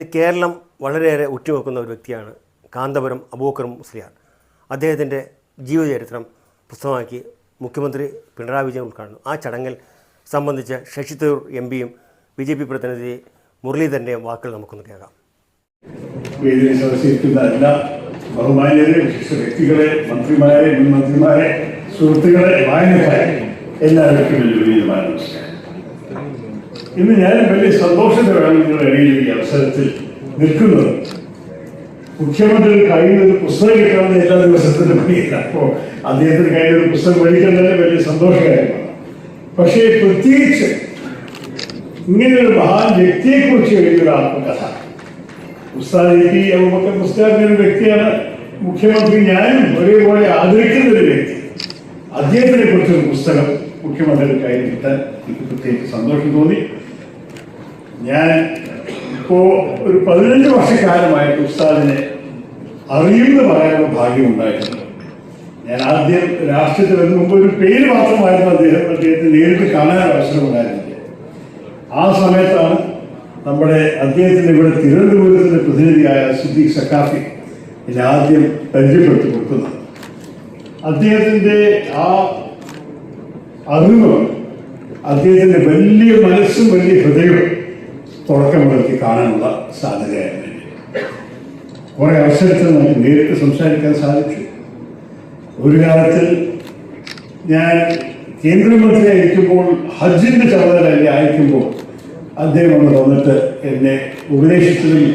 കേരളം വളരെയേറെ ഉറ്റുനോക്കുന്ന ഒരു വ്യക്തിയാണ് കാന്തപുരം അബൂക്കർ മുസ്ലിയാർ. അദ്ദേഹത്തിന്റെ ജീവചരിത്രം പുസ്തകമാക്കി മുഖ്യമന്ത്രി പിണറായി വിജയൻ ഉദ്ഘാടനം ആ ചടങ്ങിൽ സംബന്ധിച്ച ശശി തരൂർ എം പിയും ബി ജെ പി പ്രതിനിധി മുരളീധരന്റെയും വാക്കുകൾ നമുക്കൊന്ന് കേൾക്കാം. വ്യക്തികളെ മന്ത്രിമാരെ മുൻ മന്ത്രിമാരെ സുഹൃത്തുക്കളെ വായനക്കാരെ എല്ലാവർക്കും വലിയ വലിയ നമസ്കാരം. ഇന്ന് ഞാൻ വലിയ സന്തോഷത്തിലാണ് നിങ്ങളുടെ ഇടയിൽ ഈ അവസരത്തിൽ നിൽക്കുന്നത്. മുഖ്യമന്ത്രി കയ്യിൽ ഒരു പുസ്തകം കിട്ടാവുന്ന എല്ലാ ദിവസത്തിലും പണിയില്ല അപ്പോൾ അദ്ദേഹത്തിന് കയ്യിൽ ഒരു പുസ്തകം മേടിക്കുന്നത് വലിയ സന്തോഷകരമാണ് പക്ഷേ പ്രത്യേകിച്ച് ഇങ്ങനെയൊരു മഹാൻ വ്യക്തിയെക്കുറിച്ച് എഴുതിയൊരു ആത്മകഥ. ഉസ്താദ് എ പി അബൂബക്കർ മുസ്താഖ് എന്ന വ്യക്തിയാണ്. മുഖ്യമന്ത്രി ഞാനും ഒരേപോലെ ആദരിക്കുന്ന ഒരു വ്യക്തി. അദ്ദേഹത്തിനെ കുറിച്ചൊരു പുസ്തകം മുഖ്യമന്ത്രിയുടെ കയ്യിൽ കിട്ടാൻ എനിക്ക് പ്രത്യേകിച്ച് സന്തോഷം തോന്നി. ഞാൻ ഇപ്പോ ഒരു പതിനഞ്ച് വർഷക്കാലമായിട്ട് ഉസ്താദിനെ അറിയുന്ന പറയാനുള്ള ഭാഗ്യം ഉണ്ടായിട്ടുണ്ട് ഞാൻ ആദ്യം രാഷ്ട്രീയത്തിൽ വരുന്ന മുമ്പ് ഒരു പേര് മാത്രമായിരുന്നു അദ്ദേഹം അദ്ദേഹത്തെ നേരിട്ട് കാണാൻ അവസരം ഉണ്ടായിരുന്നില്ല ആ സമയത്താണ് നമ്മുടെ അദ്ദേഹത്തിന്റെ ഇവിടെ തിരുവനന്തപുരത്തിന്റെ പ്രതിനിധിയായ സിദ്ദീഖ് സക്കാഫി എന്നെ ആദ്യം പരിചയപ്പെടുത്തി കൊടുക്കുന്നത്. അദ്ദേഹത്തിന്റെ ആ അറിവ് അദ്ദേഹത്തിന്റെ വലിയ മനസ്സും വലിയ ഹൃദയവും തുടക്കം മുതൽക്ക് കാണാനുള്ള സാധ്യതയായിരുന്നു. കുറേ അവസരത്തിൽ നമുക്ക് നേരിട്ട് സംസാരിക്കാൻ സാധിച്ചു. ഒരു കാലത്തിൽ ഞാൻ കേന്ദ്രമന്ത്രിയായിരിക്കുമ്പോൾ ഹജ്ജിന്റെ ചുമതല എന്നെ അയക്കുമ്പോൾ അദ്ദേഹം ഒന്ന് വന്നിട്ട് എന്നെ ഉപദേശിച്ചതും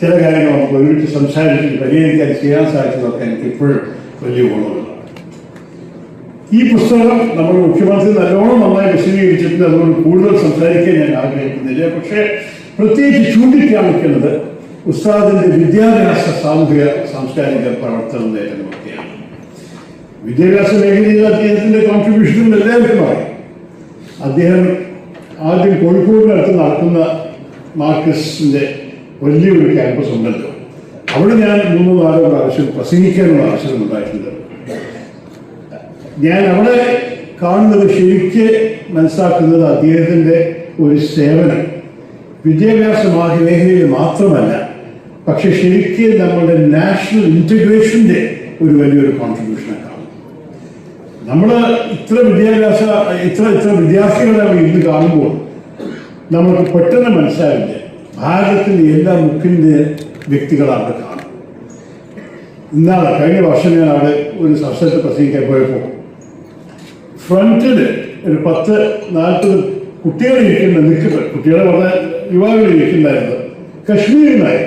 ചില കാര്യങ്ങൾ നമുക്ക് ഒരുമിച്ച് സംസാരിച്ച് പരിഹരിക്കാൻ ചെയ്യാൻ സാധിച്ചതൊക്കെ എനിക്ക് ഇപ്പോഴും വലിയ ഗുണമുള്ളതാണ് ഈ പുസ്തകം നമ്മൾ മുഖ്യമന്ത്രി നല്ലോണം നന്നായി വിശദീകരിച്ചിട്ടുണ്ട് അതുകൊണ്ട് കൂടുതൽ സംസാരിക്കാൻ ഞാൻ ആഗ്രഹിക്കുന്നില്ല. പക്ഷേ പ്രത്യേകിച്ച് ചൂണ്ടിക്കാണിക്കുന്നത് ഉസ്താദിന്റെ വിദ്യാഭ്യാസ സാമൂഹിക സാംസ്കാരിക പ്രവർത്തനം നേരിടുന്നതൊക്കെയാണ് വിദ്യാഭ്യാസ മേഖലയിൽ അദ്ദേഹത്തിന്റെ കോൺട്രിബ്യൂഷൻ എല്ലാവർക്കും അറിയാം. അദ്ദേഹം ആദ്യം കോഴിക്കോടിനടുത്ത് നടക്കുന്ന മാർക്കസിന്റെ വലിയൊരു ക്യാമ്പസ് ഉണ്ടല്ലോ. അവിടെ ഞാൻ മൂന്നോ നാലോ പ്രാവശ്യം പ്രസംഗിക്കാനുള്ള അവസരം ഉണ്ടായിട്ടുണ്ട്. ഞാൻ അവിടെ കാണുന്നത് ശരിക്ക് മനസ്സിലാക്കുന്നത് അദ്ദേഹത്തിന്റെ ഒരു സേവനം. വിദ്യാഭ്യാസ മേഖലയിൽ മാത്രമല്ല പക്ഷെ ശരിക്ക് നമ്മുടെ നാഷണൽ ഇന്റഗ്രേഷന്റെ ഒരു വലിയൊരു കോൺട്രിബ്യൂഷനാണ് നമ്മൾ ഇത്ര വിദ്യാഭ്യാസ ഇത്ര ഇത്ര വിദ്യാർത്ഥികളെ നമ്മൾ ഇന്ന് കാണുമ്പോൾ നമുക്ക് പെട്ടെന്ന് മനസ്സിലാവില്ല? ഭാരതത്തിന്റെ എല്ലാ മുക്കിന്റെ വ്യക്തികളാണ് കാണും. ഇന്നാണ് കഴിഞ്ഞ വർഷം ഞാൻ അവിടെ ഒരു സംസ്ഥാനത്ത് പ്രസംഗിക്കാൻ പോയപ്പോൾ ഫ്രണ്ടിൽ ഒരു പത്ത് നാൽപ്പത് കുട്ടികൾ ഇരിക്കുന്ന നിൽക്കുന്നത് കുട്ടികളെ പറഞ്ഞ യുവാക്കൾ ഇരിക്കുന്നായിരുന്നു. കശ്മീരിനായി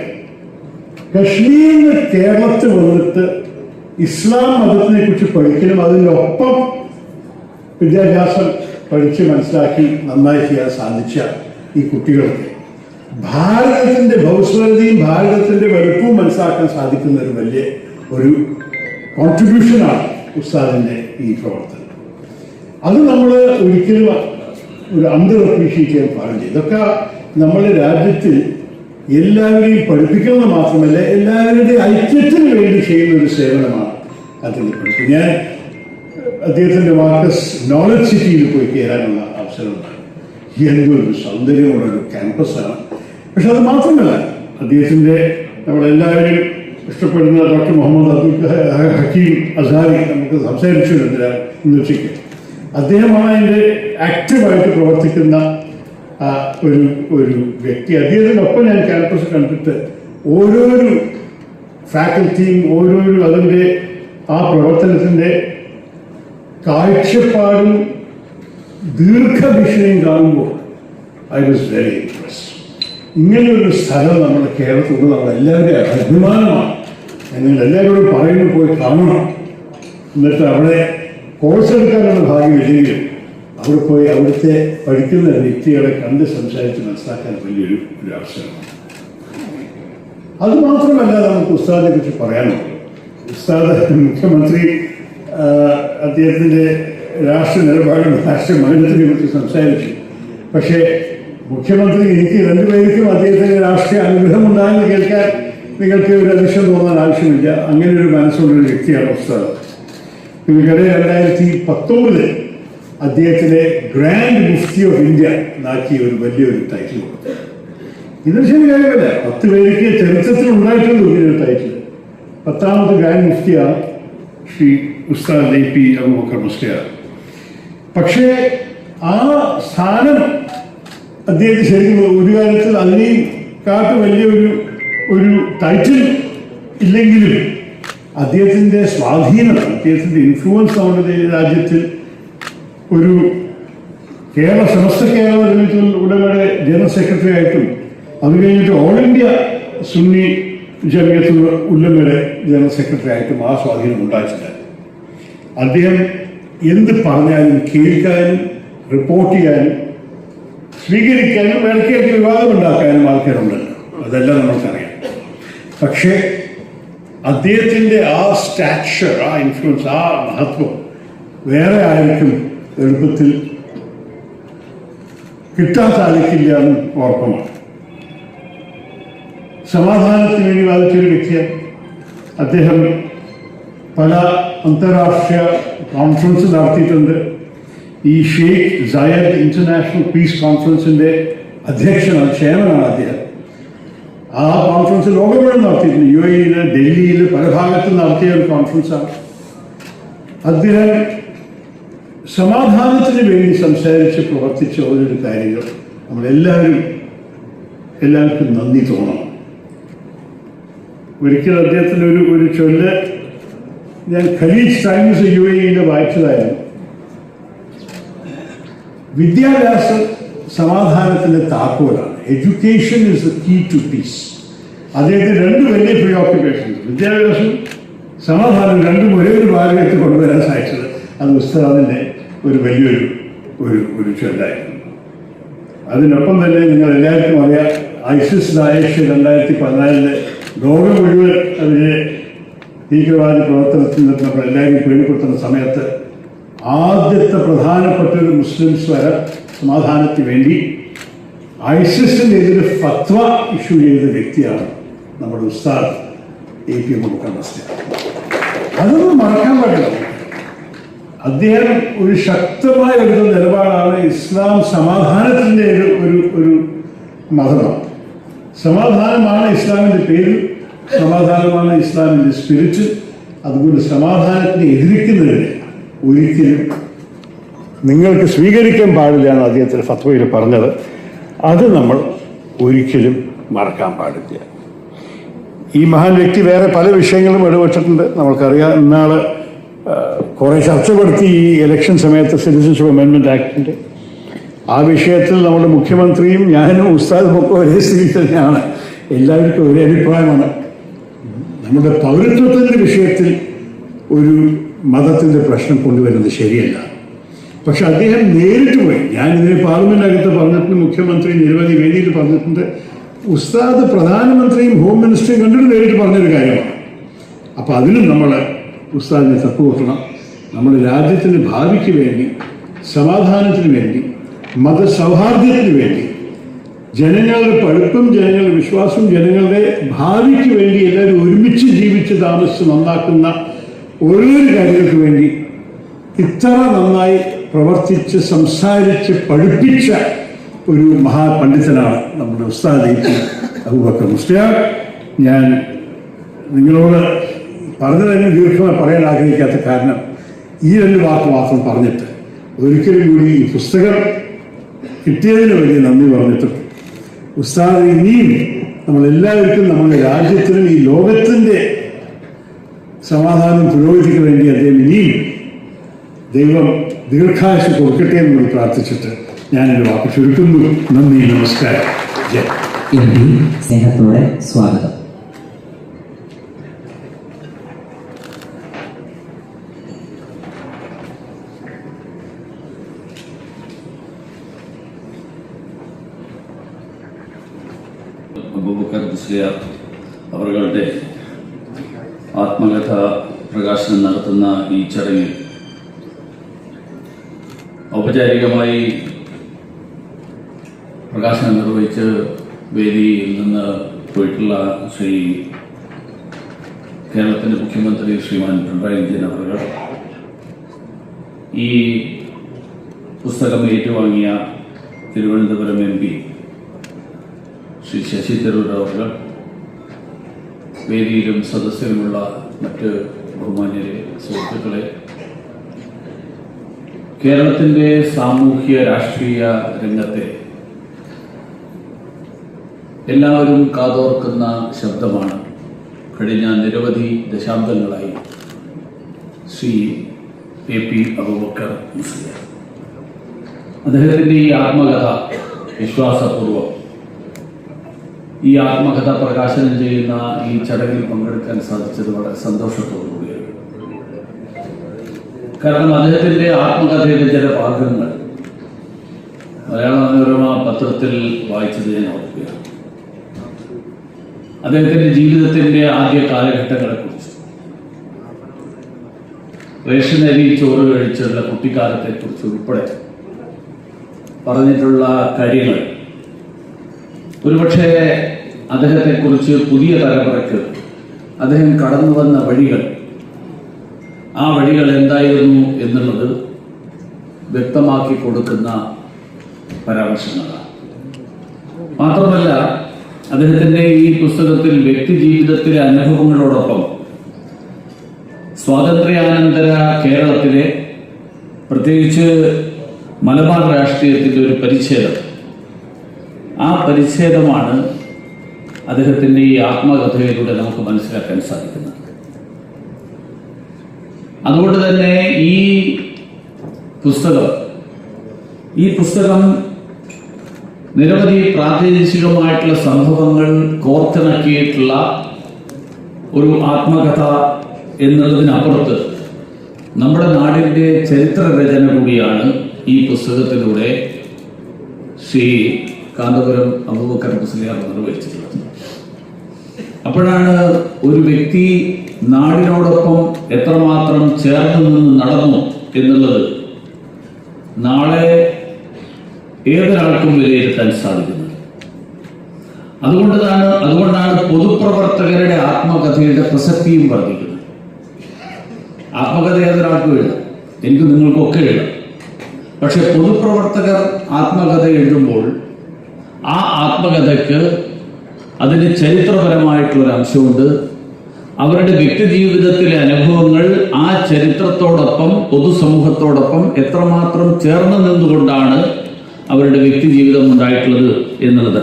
കശ്മീരിൽ കേരളത്തിൽ വന്നിട്ട് ഇസ്ലാം മതത്തിനെ കുറിച്ച് പഠിക്കലും അതിനൊപ്പം വിദ്യാഭ്യാസം പഠിച്ച് മനസ്സിലാക്കി നന്നായി ചെയ്യാൻ സാധിച്ച ഈ കുട്ടികൾക്ക് ഭാരതത്തിന്റെ ഭൗസ്വരതയും ഭാരതത്തിന്റെ വലുപ്പവും മനസ്സിലാക്കാൻ സാധിക്കുന്ന ഒരു വലിയ ഒരു കോൺട്രിബ്യൂഷനാണ് ഉസ്താദിന്റെ ഈ പ്രവർത്തനം. അത് നമ്മൾ ഒരിക്കലും ഒരു അണ്ടർ അപ്രീഷിയേറ്റ് ചെയ്യാൻ പാടില്ല. ഇതൊക്കെ നമ്മുടെ രാജ്യത്തിൽ എല്ലാവരെയും പഠിപ്പിക്കുന്നത് മാത്രമല്ല എല്ലാവരുടെയും ഐക്യത്തിന് വേണ്ടി ചെയ്യുന്ന ഒരു സേവനമാണ് അദ്ദേഹത്തിന് പഠിപ്പ് ഞാൻ അദ്ദേഹത്തിന്റെ മാർക്കസ് നോളജ് സിറ്റിയിൽ പോയി കയറാനുള്ള അവസരമുണ്ട് എന്തൊരു സൗന്ദര്യമുള്ള ഒരു ക്യാമ്പസാണ്. പക്ഷെ അത് മാത്രമല്ല അദ്ദേഹത്തിന്റെ നമ്മളെല്ലാവരും ഇഷ്ടപ്പെടുന്ന ഡോക്ടർ മുഹമ്മദ് അബ്ദുൽ ഹക്കീം അസാരി നമുക്ക് സംസാരിച്ചു ഇന്ന് ഉച്ചയ്ക്ക്. അദ്ദേഹമാണ് അതിന്റെ ആക്റ്റീവായിട്ട് പ്രവർത്തിക്കുന്ന ഒരു ഒരു വ്യക്തി. അദ്ദേഹത്തിനൊപ്പം ഞാൻ ക്യാമ്പസ് കണ്ടിട്ട് ഓരോരു ഫാക്കൽറ്റിയും ഓരോരു അതിന്റെ ആ പ്രവർത്തനത്തിന്റെ കാഴ്ചപ്പാടും ദീർഘവിഷയം കാണുമ്പോൾ ഐ വാസ് വെരി ഇംപ്രസ് ഇങ്ങനെയൊരു സ്ഥലം നമ്മുടെ കേരളത്തിൽ നമ്മൾ എല്ലാവരുടെയും അഭിമാനമാണ്. നിങ്ങൾ എല്ലാവരോടും പറയുന്നു പോയി കാണണം. എന്നിട്ട് അവിടെ കോഴ്സ് എടുക്കാനുള്ള ഭാഗ്യം ഇല്ലെങ്കിലും അവിടെ പോയി അവിടുത്തെ പഠിക്കുന്ന വ്യക്തികളെ കണ്ട് സംസാരിച്ച് മനസ്സിലാക്കാൻ വലിയൊരു ഒരു അവസരമാണ് അതുമാത്രമല്ല നമുക്ക് ഉസ്താദിനെ കുറിച്ച് പറയാനുള്ളൂ. ഉസ്താദ് മുഖ്യമന്ത്രി അദ്ദേഹത്തിന്റെ രാഷ്ട്രീയ നിലപാടും രാഷ്ട്രീയ മണ്ഡലത്തിനെ കുറിച്ച് സംസാരിച്ചു. പക്ഷേ മുഖ്യമന്ത്രി എനിക്ക് രണ്ടുപേർക്കും അദ്ദേഹത്തിന്റെ രാഷ്ട്രീയ അനുഗ്രഹം ഉണ്ടായെന്ന് കേൾക്കാൻ നിങ്ങൾക്ക് ഒരു അതിശയം തോന്നാൻ ആവശ്യമില്ല. അങ്ങനെ ഒരു മനസ്സുള്ള ഒരു വ്യക്തിയാണ് ഉസ്താദ്. നിങ്ങൾക്കറിയ രണ്ടായിരത്തി പത്തൊമ്പതിൽ അദ്ദേഹത്തിന് ഗ്രാൻഡ് മുഫ്തി ഓഫ് ഇന്ത്യ എന്നാക്കിയ ഒരു വലിയൊരു ടൈറ്റിൽ കൊടുത്തു. ഇതൊരു ശരി കാര്യമല്ല? പത്ത് പേർക്ക് ചരിത്രത്തിൽ ഉണ്ടായിട്ടുണ്ട് വലിയൊരു ടൈറ്റിൽ പത്താമത്തെ ഗ്രാൻഡ് മുഫ്തിയാണ് ശ്രീ ഉസ്താദ് എ പി അബൂബക്കർ മുസ്ലിയാർ. പക്ഷേ ആ സ്ഥാനം അദ്ദേഹത്തിന് ശരിക്കും ഒരു കാലത്ത് അതിനെയും കാട്ട് വലിയൊരു ഒരു ടൈറ്റിൽ ഇല്ലെങ്കിലും അദ്ദേഹത്തിന്റെ സ്വാധീനം അദ്ദേഹത്തിന്റെ ഇൻഫ്ലുവൻസ് നമ്മുടെ രാജ്യത്തിൽ ഒരു കേരള സമസ്ത കേരള ജനറൽ ഉടമയുടെ ജനറൽ സെക്രട്ടറി ആയിട്ടും അത് കഴിഞ്ഞിട്ട് ഓൾ ഇന്ത്യ സുന്നി ജമിയത്ത് ഉല്ലമയുടെ ജനറൽ സെക്രട്ടറി ആയിട്ടും ആ സ്വാധീനം ഉണ്ടായിട്ടില്ല അദ്ദേഹം എന്ത് പറഞ്ഞാലും കേൾക്കാനും റിപ്പോർട്ട് ചെയ്യാനും സ്വീകരിക്കാനും ഇടയ്ക്കിടയ്ക്ക് വിവാദമുണ്ടാക്കാനും ആൾക്കാരുണ്ടല്ലോ. അതെല്ലാം നമുക്കറിയാം പക്ഷേ അദ്ദേഹത്തിന്റെ ആ സ്റ്റാച്ചർ ആ ഇൻഫ്ലുവൻസ് ആ മഹത്വം വേറെ ആർക്കും എളുപ്പത്തിൽ കിട്ടാൻ സാധിക്കില്ല എന്ന് ഉറപ്പമാണ് സമാധാനത്തിന് വേണ്ടി വാദിച്ചൊരു വ്യക്തിയാണ് അദ്ദേഹം പല അന്താരാഷ്ട്രീയ കോൺഫറൻസ് നടത്തിയിട്ടുണ്ട്. ഈ ഷെയ്ഖ് സയദ് ഇന്റർനാഷണൽ പീസ് കോൺഫറൻസിന്റെ അധ്യക്ഷനാണ് ചെയർമാനാണ് അദ്ദേഹം. ആ കോൺഫറൻസ് ലോകം മുഴുവൻ നടത്തിയിരുന്നു യു എയിൽ ഡൽഹിയിൽ പല ഭാഗത്തും നടത്തിയ ഒരു കോൺഫറൻസാണ് അദ്ദേഹം സമാധാനത്തിന് വേണ്ടി സംസാരിച്ച് പ്രവർത്തിച്ച ഓരോരു കാര്യങ്ങൾ നമ്മളെല്ലാവരും എല്ലാവർക്കും നന്ദി തോന്നണം. ഒരിക്കൽ അദ്ദേഹത്തിന്റെ ഒരു ഒരു ചൊല്ല് ഞാൻ ഖലീജ് ടൈംസ് യു എയിൽ വായിച്ചതായിരുന്നു. വിദ്യാഭ്യാസം സമാധാനത്തിന്റെ താക്കോലാണ്. Education is the key to peace അദ്ദേഹത്തിന് രണ്ട് വലിയ പ്രീ ഓക്യുപ്പേഷൻസ് വിദ്യാഭ്യാസം സമാധാനം രണ്ടും ഒരേ ഒരു ഭാഗത്ത് കൊണ്ടുവരാൻ സാധിച്ചത് അത് ഉസ്താദിന്റെ ഒരു വലിയൊരു ഒരു ഒരു ചൊല്ലായിരുന്നു. അതിനൊപ്പം തന്നെ നിങ്ങൾ എല്ലാവർക്കും അറിയാം ഐസിസ് ദായേഷ് രണ്ടായിരത്തി പതിനാലിൽ ലോകം മുഴുവൻ അതിനെ ഭീകരവാദ പ്രവർത്തനത്തിൽ നിന്ന് നമ്മൾ എല്ലാവരും പേടിപ്പെടുത്തുന്ന സമയത്ത് ആദ്യത്തെ പ്രധാനപ്പെട്ട ഒരു മുസ്ലിംസ് വരെ സമാധാനത്തിന് വേണ്ടി ഐസിസിനെതിരെ ഫത്വ ഇഷ്യൂ ചെയ്ത വ്യക്തിയാണ് നമ്മുടെ ഉസ്താദ് എ പി മുഖർ മസ്ലിം അതൊന്നും മറക്കാൻ പാടില്ല. അദ്ദേഹം ഒരു ശക്തമായ ഒരു നിലപാടാണ് ഇസ്ലാം സമാധാനത്തിന്റെ ഒരു ഒരു മതമാണ് സമാധാനമാണ് ഇസ്ലാമിന്റെ പേര് സമാധാനമാണ് ഇസ്ലാമിന്റെ സ്പിരിറ്റ് അതുകൊണ്ട് സമാധാനത്തിന് എതിരിക്കുന്നതിന് ഒരിക്കലും നിങ്ങൾക്ക് സ്വീകരിക്കാൻ പാടില്ല എന്ന് അദ്ദേഹത്തിന്റെ ഫത്വയിൽ പറഞ്ഞത്. അത് നമ്മൾ ഒരിക്കലും മറക്കാൻ പാടില്ല. ഈ മഹാൻ വ്യക്തി വേറെ പല വിഷയങ്ങളും ഇടപെട്ടിട്ടുണ്ട്. നമ്മൾക്കറിയാം ഇന്നാൾ കുറേ ചർച്ചപ്പെടുത്തി ഈ ഇലക്ഷൻ സമയത്ത് സിറ്റിസൺഷിപ്പ് അമെൻമെന്റ് ആക്ടിന്റെ ആ വിഷയത്തിൽ നമ്മുടെ മുഖ്യമന്ത്രിയും ഞാനും ഉസ്താദും ഒക്കെ ഒരേ സ്ഥിതി തന്നെയാണ്. എല്ലാവർക്കും ഒരേ അഭിപ്രായമാണ്. നമ്മുടെ പൗരത്വത്തിന്റെ വിഷയത്തിൽ ഒരു മതത്തിന്റെ പ്രശ്നം കൊണ്ടുവരുന്നത് ശരിയല്ല. പക്ഷെ അദ്ദേഹം നേരിട്ട് പോയി. ഞാൻ ഇതിനെ പാർലമെന്റിനകത്ത് പറഞ്ഞിട്ടുണ്ട് മുഖ്യമന്ത്രി നിരവധി വേദിയിൽ പറഞ്ഞിട്ടുണ്ട്. ഉസ്താദ് പ്രധാനമന്ത്രിയും ഹോം മിനിസ്റ്ററും കണ്ടിട്ട് നേരിട്ട് പറഞ്ഞൊരു കാര്യമാണ്. അപ്പോൾ അതിലും നമ്മൾ ഉസ്താദിനെ തപ്പുകൊട്ടണം നമ്മുടെ രാജ്യത്തിന് ഭാവിക്ക് വേണ്ടി സമാധാനത്തിന് വേണ്ടി മതസൗഹാർദ്ദത്തിന് വേണ്ടി ജനങ്ങളുടെ പഴുപ്പും ജനങ്ങളുടെ വിശ്വാസവും ജനങ്ങളുടെ ഭാവിക്ക് വേണ്ടി എല്ലാവരും ഒരുമിച്ച് ജീവിച്ച് താമസിച്ച് നന്നാക്കുന്ന ഓരോരു കാര്യങ്ങൾക്ക് വേണ്ടി ഇത്ര നന്നായി പ്രവർത്തിച്ച് സംസാരിച്ച് പഠിപ്പിച്ച ഒരു മഹാപണ്ഡിതനാണ് നമ്മുടെ ഉസ്താദ് അബൂബക്കർ മുസ്ലിയാർ. ഞാൻ നിങ്ങളോട് പറഞ്ഞു തന്നെ ദീർഘമായി പറയാൻ ആഗ്രഹിക്കാത്ത കാരണം ഈ രണ്ട് വാക്ക് മാത്രം പറഞ്ഞിട്ട് ഒരിക്കലും കൂടി ഈ പുസ്തകം കിട്ടിയതിന് വലിയ നന്ദി പറഞ്ഞിട്ടും ഉസ്താദ് ഇനിയും നമ്മളെല്ലാവർക്കും നമ്മുടെ രാജ്യത്തിനും ഈ ലോകത്തിന്റെ സമാധാനം പുരോഗതിക്ക് വേണ്ടി അദ്ദേഹം ഇനിയും ദൈവം ദീർഘായുസ് കൊടുക്കട്ടെ എന്ന് കൂടി പ്രാർത്ഥിച്ചിട്ട് ഞാൻ എന്റെ വാക്ക് ചുരുക്കുന്നു. നന്ദി നമസ്കാരം. സ്നേഹത്തോടെ സ്വാഗതം. അബൂബക്കർ മുസ്ലിയാർ അവരുടെ ആത്മകഥ പ്രകാശനം നടത്തുന്ന ഈ ചടങ്ങിൽ ഔപചാരികമായി പ്രകാശനം നിർവഹിച്ച് വേദിയിൽ നിന്ന് പോയിട്ടുള്ള ശ്രീ കേരളത്തിന്റെ മുഖ്യമന്ത്രി ശ്രീമാൻ പിണറായി വിജയൻ അവർ ഈ പുസ്തകം ഏറ്റുവാങ്ങിയ തിരുവനന്തപുരം എം പി ശ്രീ ശശി തരൂർ അവർ വേദിയിലും സദസ്സിലുമുള്ള മറ്റ് ബഹുമാന്യരെ സുഹൃത്തുക്കളെ കേരളത്തിന്റെ സാമൂഹ്യ രാഷ്ട്രീയ രംഗത്തെ എല്ലാവരും കാതോർക്കുന്ന ശബ്ദമാണ്. കഴിഞ്ഞ നിരവധി ദശാബ്ദങ്ങളായി ശ്രീ എ പി അബൂബക്കർ മുസ്ലിം അദ്ദേഹത്തിന്റെ ഈ ആത്മകഥ വിശ്വാസപൂർവം ഈ ആത്മകഥ പ്രകാശനം ചെയ്യുന്ന ഈ ചടങ്ങിൽ പങ്കെടുക്കാൻ സാധിച്ചത് വളരെ സന്തോഷത്തോടുകൂടിയാണ് കാരണം അദ്ദേഹത്തിന്റെ ആത്മകഥയിലെ ചില ഭാഗങ്ങൾ. മലയാള മനോരമ പത്രത്തിൽ വായിച്ചത് ഞാൻ ഓർക്കുകയാണ്. അദ്ദേഹത്തിന്റെ ജീവിതത്തിന്റെ ആദ്യ കാലഘട്ടങ്ങളെ കുറിച്ച് റേഷനരി ചോറ് കഴിച്ചുള്ള കുട്ടിക്കാലത്തെ കുറിച്ച് ഉൾപ്പെടെ പറഞ്ഞിട്ടുള്ള കാര്യങ്ങൾ. ഒരുപക്ഷെ അദ്ദേഹത്തെക്കുറിച്ച് പുതിയ തലമുറയ്ക്ക് അദ്ദേഹം കടന്നു വന്ന വഴികൾ ആ വഴികൾ എന്തായിരുന്നു എന്നുള്ളത് വ്യക്തമാക്കി കൊടുക്കുന്ന പരാമർശങ്ങളാണ്. മാത്രമല്ല അദ്ദേഹത്തിന്റെ ഈ പുസ്തകത്തിൽ വ്യക്തി ജീവിതത്തിലെ അനുഭവങ്ങളോടൊപ്പം സ്വാതന്ത്ര്യാനന്തര കേരളത്തിലെ പ്രത്യേകിച്ച് മലബാർ രാഷ്ട്രീയത്തിന്റെ ഒരു പരിച്ഛേദം. ആ പരിച്ഛേദമാണ് അദ്ദേഹത്തിന്റെ ഈ ആത്മകഥയിലൂടെ നമുക്ക് മനസ്സിലാക്കാൻ സാധിക്കുന്നത്. അതുകൊണ്ട് തന്നെ ഈ പുസ്തകം ഈ പുസ്തകം നിരവധി പ്രാദേശികമായിട്ടുള്ള സംഭവങ്ങൾ കോർത്തിണക്കിയിട്ടുള്ള ഒരു ആത്മകഥ എന്നുള്ളതിനപ്പുറത്ത് നമ്മുടെ നാടിന്റെ ചരിത്ര രചന കൂടിയാണ് ഈ പുസ്തകത്തിലൂടെ ശ്രീ കാന്തപുരം അബൂബക്കർ മുസ്ലിയാർ നിർവഹിച്ചിട്ടുള്ളത്. അപ്പോഴാണ് ഒരു വ്യക്തി നാടിനോടൊപ്പം എത്രമാത്രം ചേർന്ന് നിന്ന് നടന്നു എന്നുള്ളത് നാളെ ഏതൊരാൾക്കും വിലയിരുത്താൻ സാധിക്കുന്നത് അതുകൊണ്ടാണ് അതുകൊണ്ടാണ് പൊതുപ്രവർത്തകരുടെ ആത്മകഥയുടെ പ്രസക്തിയും വർദ്ധിക്കുന്നത്. ആത്മകഥ ഏതൊരാൾക്കും എഴുതാം. എനിക്ക് നിങ്ങൾക്കൊക്കെ എഴുതാം. പക്ഷെ പൊതുപ്രവർത്തകർ ആത്മകഥ എഴുതുമ്പോൾ ആ ആത്മകഥയ്ക്ക് അതിന് ചരിത്രപരമായിട്ടുള്ളൊരു അംശമുണ്ട്. അവരുടെ വ്യക്തി ജീവിതത്തിലെ അനുഭവങ്ങൾ ആ ചരിത്രത്തോടൊപ്പം പൊതുസമൂഹത്തോടൊപ്പം എത്രമാത്രം ചേർന്ന് നിന്നുകൊണ്ടാണ് അവരുടെ വ്യക്തി ജീവിതം ഉണ്ടായിട്ടുള്ളത് എന്നുള്ളത്.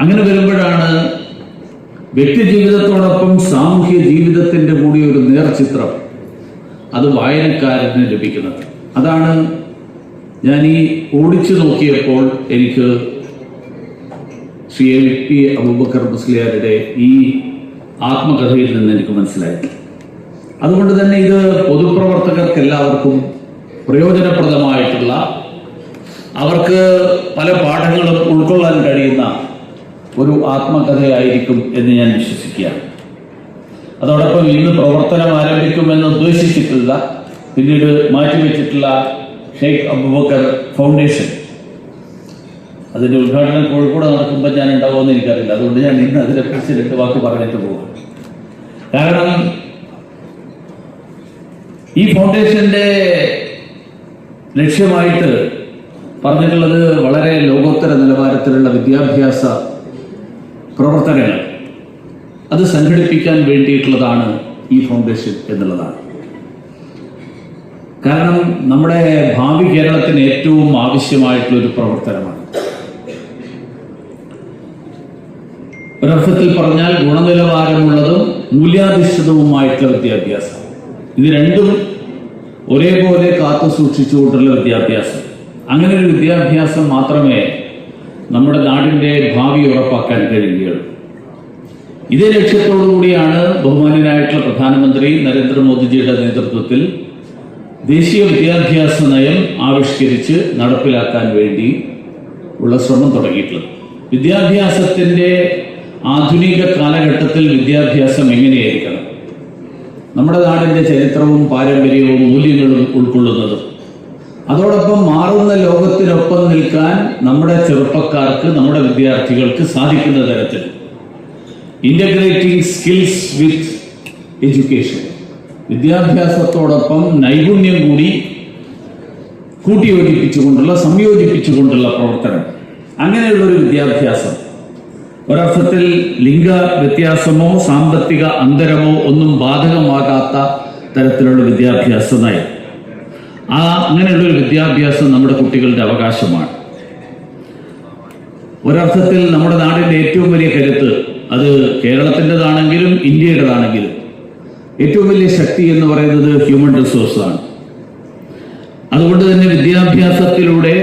അങ്ങനെ വരുമ്പോഴാണ് വ്യക്തി ജീവിതത്തോടൊപ്പം സാമൂഹ്യ ജീവിതത്തിന്റെ കൂടി ഒരു നേർചിത്രം അത് വായനക്കാരന് ലഭിക്കുന്നത്. അതാണ് ഞാൻ ഈ ഓടിച്ചു നോക്കിയപ്പോൾ എനിക്ക് ശ്രീ എ പി അബൂബക്കർ മുസ്ലിയാരുടെ ഈ ആത്മകഥയിൽ നിന്ന് എനിക്ക് മനസ്സിലായി. അതുകൊണ്ട് തന്നെ ഇത് പൊതുപ്രവർത്തകർക്ക് എല്ലാവർക്കും പ്രയോജനപ്രദമായിട്ടുള്ള അവർക്ക് പല പാഠങ്ങളും ഉൾക്കൊള്ളാൻ കഴിയുന്ന ഒരു ആത്മകഥയായിരിക്കും എന്ന് ഞാൻ വിശ്വസിക്കുകയാണ്. അതോടൊപ്പം ഇന്ന് പ്രവർത്തനം ആരംഭിക്കുമെന്ന് ഉദ്ദേശിച്ചിട്ടുള്ള പിന്നീട് മാറ്റിവെച്ചിട്ടുള്ള ഷെയ്ഖ് അബൂബക്കർ ഫൗണ്ടേഷൻ അതിന്റെ ഉദ്ഘാടനം കോഴിക്കോട് നടക്കുമ്പോൾ ഞാൻ ഉണ്ടാവുമെന്ന് എനിക്കറിയില്ല. അതുകൊണ്ട് ഞാൻ ഇന്ന് അതിനെക്കുറിച്ച് രണ്ട് വാക്ക് പറഞ്ഞിട്ട് പോകും കാരണം ഈ ഫൗണ്ടേഷന്റെ ലക്ഷ്യമായിട്ട് പറഞ്ഞിട്ടുള്ളത് വളരെ ലോകോത്തര നിലവാരത്തിലുള്ള വിദ്യാഭ്യാസ പ്രവർത്തനങ്ങൾ. അത് സംഘടിപ്പിക്കാൻ വേണ്ടിയിട്ടുള്ളതാണ് ഈ ഫൗണ്ടേഷൻ എന്നുള്ളതാണ്. കാരണം നമ്മുടെ ഭാവി കേരളത്തിന് ഏറ്റവും ആവശ്യമായിട്ടുള്ള ഒരു പ്രവർത്തനമാണ്. ഒരർത്ഥത്തിൽ പറഞ്ഞാൽ ഗുണനിലവാരമുള്ളതും മൂല്യാധിഷ്ഠിതവുമായിട്ടുള്ള വിദ്യാഭ്യാസം. ഇത് രണ്ടും ഒരേപോലെ കാത്തു സൂക്ഷിച്ചുകൊണ്ടുള്ള വിദ്യാഭ്യാസം. അങ്ങനെ ഒരു വിദ്യാഭ്യാസം മാത്രമേ നമ്മുടെ നാടിന്റെ ഭാവി ഉറപ്പാക്കാൻ കഴിയുകയുള്ളൂ. ഇതേ ലക്ഷ്യത്തോടു കൂടിയാണ് ബഹുമാന്യനായിട്ടുള്ള പ്രധാനമന്ത്രി നരേന്ദ്രമോദിജിയുടെ നേതൃത്വത്തിൽ ദേശീയ വിദ്യാഭ്യാസ നയം ആവിഷ്കരിച്ച് നടപ്പിലാക്കാൻ വേണ്ടി ഉള്ള ശ്രമം തുടങ്ങിയിട്ടുള്ളത്. വിദ്യാഭ്യാസത്തിന്റെ ആധുനിക കാലഘട്ടത്തിൽ വിദ്യാഭ്യാസം എങ്ങനെയായിരിക്കണം? നമ്മുടെ നാടിന്റെ ചരിത്രവും പാരമ്പര്യവും മൂല്യങ്ങളും ഉൾക്കൊള്ളുന്നതും. അതോടൊപ്പം മാറുന്ന ലോകത്തിനൊപ്പം നിൽക്കാൻ നമ്മുടെ ചെറുപ്പക്കാർക്ക് നമ്മുടെ വിദ്യാർത്ഥികൾക്ക് സാധിക്കുന്ന തരത്തിൽ. ഇന്റഗ്രേറ്റിംഗ് സ്കിൽസ് വിത്ത് എഡ്യൂക്കേഷൻ വിദ്യാഭ്യാസത്തോടൊപ്പം നൈപുണ്യം കൂടി കൂട്ടിയോജിപ്പിച്ചുകൊണ്ടുള്ള സംയോജിപ്പിച്ചുകൊണ്ടുള്ള പ്രവർത്തനം. അങ്ങനെയുള്ളൊരു വിദ്യാഭ്യാസം. ഒരർത്ഥത്തിൽ ലിംഗ വ്യത്യാസമോ സാമ്പത്തിക അന്തരമോ ഒന്നും ബാധകമാകാത്ത തരത്തിലുള്ള വിദ്യാഭ്യാസ നയം. ആ അങ്ങനെയുള്ളൊരു വിദ്യാഭ്യാസം നമ്മുടെ കുട്ടികളുടെ അവകാശമാണ്. ഒരർത്ഥത്തിൽ നമ്മുടെ നാടിന്റെ ഏറ്റവും വലിയ കരുത്ത് അത് കേരളത്തിന്റെതാണെങ്കിലും ഇന്ത്യയുടേതാണെങ്കിലും ഏറ്റവും വലിയ ശക്തി എന്ന് പറയുന്നത് ഹ്യൂമൻ റിസോഴ്സാണ് അതുകൊണ്ട് തന്നെ വിദ്യാഭ്യാസത്തിലൂടെ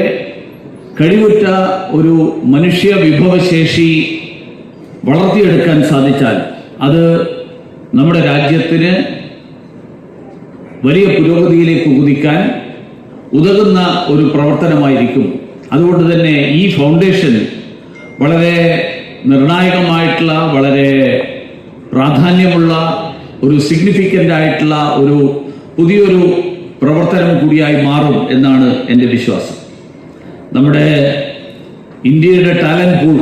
കഴിവുറ്റ ഒരു മനുഷ്യ വിഭവശേഷി വളർത്തിയെടുക്കാൻ സാധിച്ചാൽ അത് നമ്മുടെ രാജ്യത്തിന് വലിയ പുരോഗതിയിലേക്ക് കുതിക്കാൻ ഉതകുന്ന ഒരു പ്രവർത്തനമായിരിക്കും. അതുകൊണ്ട് തന്നെ ഈ ഫൗണ്ടേഷൻ വളരെ നിർണായകമായിട്ടുള്ള വളരെ പ്രാധാന്യമുള്ള ഒരു സിഗ്നിഫിക്കന്റ് ആയിട്ടുള്ള ഒരു പുതിയൊരു പ്രവർത്തനം കൂടിയായി മാറും എന്നാണ് എന്റെ വിശ്വാസം. നമ്മുടെ ഇന്ത്യയുടെ ടാലന്റ് പൂൾ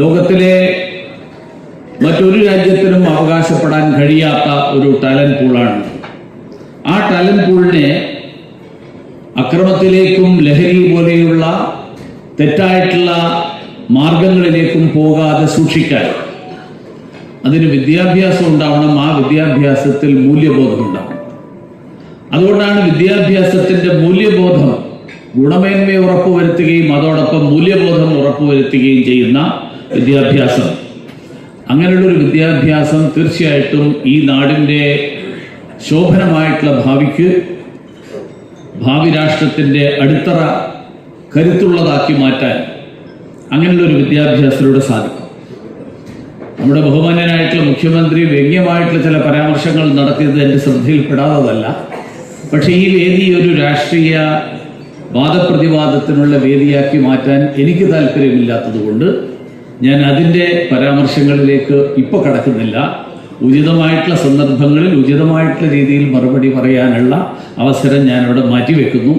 ലോകത്തിലെ മറ്റൊരു രാജ്യത്തിനും അവകാശപ്പെടാൻ കഴിയാത്ത ഒരു ടാലന്റ് പൂളാണ് ആ ടാലന്റ് പൂളിനെ അക്രമത്തിലേക്കും ലഹരി പോലെയുള്ള തെറ്റായിട്ടുള്ള മാർഗങ്ങളിലേക്കും പോകാതെ സൂക്ഷിക്കാൻ അതിന് വിദ്യാഭ്യാസം ഉണ്ടാവണം ആ വിദ്യാഭ്യാസത്തിൽ മൂല്യബോധം ഉണ്ടാവണം. അതുകൊണ്ടാണ് വിദ്യാഭ്യാസത്തിന്റെ മൂല്യബോധം ഗുണമേന്മയെ ഉറപ്പുവരുത്തുകയും അതോടൊപ്പം മൂല്യബോധം ഉറപ്പുവരുത്തുകയും ചെയ്യുന്ന വിദ്യാഭ്യാസം. അങ്ങനെയുള്ള ഒരു വിദ്യാഭ്യാസം തീർച്ചയായിട്ടും ഈ നാടിന്റെ ശോഭനമായിട്ടുള്ള ഭാവിക്ക് ഭാവി രാഷ്ട്രത്തിന്റെ അടിത്തറ കരുത്തുള്ളതാക്കി മാറ്റാൻ അങ്ങനെയുള്ള ഒരു വിദ്യാഭ്യാസത്തിലൂടെ സാധിക്കും. നമ്മുടെ ബഹുമാന്യനായിട്ടുള്ള മുഖ്യമന്ത്രി വ്യംഗ്യമായിട്ടുള്ള ചില പരാമർശങ്ങൾ നടത്തിയത് എന്റെ ശ്രദ്ധയിൽപ്പെടാത്തതല്ല. പക്ഷേ ഈ വേദി ഒരു രാഷ്ട്രീയ വാദപ്രതിവാദത്തിനുള്ള വേദിയാക്കി മാറ്റാൻ എനിക്ക് താല്പര്യമില്ലാത്തതുകൊണ്ട് ഞാൻ അതിന്റെ പരാമർശങ്ങളിലേക്ക് ഇപ്പോൾ കടക്കുന്നില്ല. ഉചിതമായിട്ടുള്ള സന്ദർഭങ്ങളിൽ ഉചിതമായിട്ടുള്ള രീതിയിൽ മറുപടി പറയാനുള്ള അവസരം ഞാനിവിടെ മാറ്റിവെക്കുന്നു.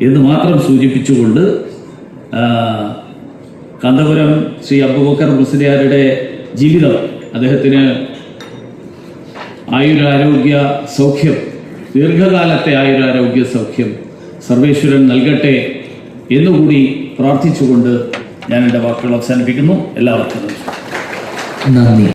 എന്ന് മാത്രം സൂചിപ്പിച്ചുകൊണ്ട് കന്തപുരം ശ്രീ അബുബക്കർ മുസ്ലിയാരുടെ ജീവിതം അദ്ദേഹത്തിന് ആയുരാരോഗ്യ സൗഖ്യം ദീർഘകാലത്തെ ആയുരാരോഗ്യ സൗഖ്യം സർവേശ്വരൻ നൽകട്ടെ എന്നുകൂടി പ്രാർത്ഥിച്ചുകൊണ്ട് ഞാൻ എന്റെ വാക്കുകൾ അവസാനിപ്പിക്കുന്നു. എല്ലാവർക്കും നന്ദി.